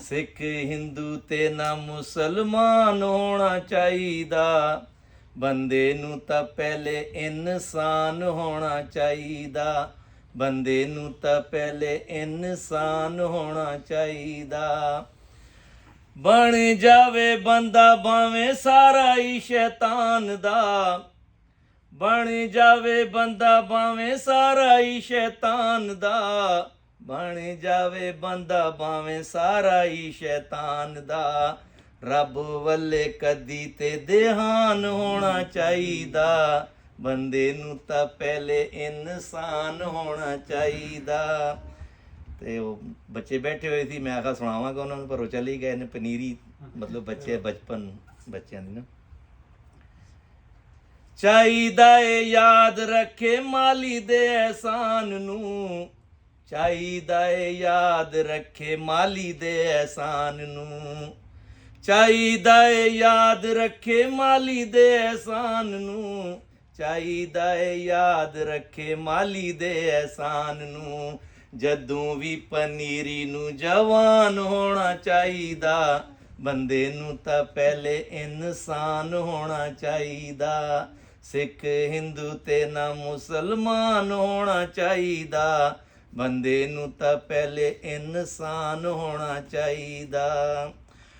ਸਿੱਖ ਹਿੰਦੂ ਤੇ ਨਾ ਮੁਸਲਮਾਨ ਹੋਣਾ ਚਾਹੀਦਾ। ਬੰਦੇ ਨੂੰ ਤਾਂ ਪਹਿਲੇ ਇਨਸਾਨ ਹੋਣਾ ਚਾਹੀਦਾ। ਬੰਦੇ ਨੂੰ ਤਾਂ ਪਹਿਲੇ ਇਨਸਾਨ ਹੋਣਾ ਚਾਹੀਦਾ। ਬਣ ਜਾਵੇ ਬੰਦਾ ਭਾਵੇਂ ਸਾਰਾ ਹੀ ਸ਼ੈਤਾਨ ਦਾ। ਬਣ ਜਾਵੇ ਬੰਦਾ ਭਾਵੇਂ ਸਾਰਾ ਹੀ ਸ਼ੈਤਾਨ ਦਾ। ਬਣ ਜਾਵੇ ਬੰਦਾ ਭਾਵੇਂ ਸਾਰਾ ਹੀ ਸ਼ੈਤਾਨ ਦਾ। ਰੱਬ ਵੱਲੇ ਕਦੀ ਤੇ ਦੇਹਾਨ ਹੋਣਾ ਚਾਹੀਦਾ। ਬੰਦੇ ਨੂੰ ਤਾਂ ਪਹਿਲੇ ਇਨਸਾਨ ਹੋਣਾ ਚਾਹੀਦਾ। ਤੇ ਉਹ ਬੱਚੇ ਬੈਠੇ ਹੋਏ ਸੀ, ਮੈਂ ਆਖਾ ਸੁਣਾਵਾਂਗਾ ਉਹਨਾਂ ਨੂੰ, ਪਰ ਉਹ ਚਲੀ ਗਏ ਨੇ ਪਨੀਰੀ, ਮਤਲਬ ਬੱਚੇ ਬਚਪਨ, ਬੱਚਿਆਂ ਦੀ ਨਾ। ਚਾਹੀਦਾ ਏ ਯਾਦ ਰੱਖੇ ਮਾਲੀ ਦੇ ਅਹਿਸਾਨ ਨੂੰ। ਚਾਹੀਦਾ ਏ ਯਾਦ ਰੱਖੇ ਮਾਲੀ ਦੇ ਅਹਿਸਾਨ ਨੂੰ। ਚਾਹੀਦਾ ਏ ਯਾਦ ਰੱਖੇ ਮਾਲੀ ਦੇ ਅਹਿਸਾਨ ਨੂੰ। ਚਾਹੀਦਾ ਏ ਯਾਦ ਰੱਖੇ ਮਾਲੀ ਦੇ ਅਹਿਸਾਨ ਨੂੰ। ਜਦੋਂ ਵੀ ਪਨੀਰੀ ਨੂੰ ਜਵਾਨ ਹੋਣਾ ਚਾਹੀਦਾ, ਬੰਦੇ ਨੂੰ ਤਾਂ ਪਹਿਲੇ ਇਨਸਾਨ ਹੋਣਾ ਚਾਹੀਦਾ। ਸਿੱਖ ਹਿੰਦੂ ਤੇ ਨਾ ਮੁਸਲਮਾਨ ਹੋਣਾ ਚਾਹੀਦਾ। ਬੰਦੇ ਨੂੰ ਤਾਂ ਪਹਿਲੇ ਇਨਸਾਨ ਹੋਣਾ ਚਾਹੀਦਾ।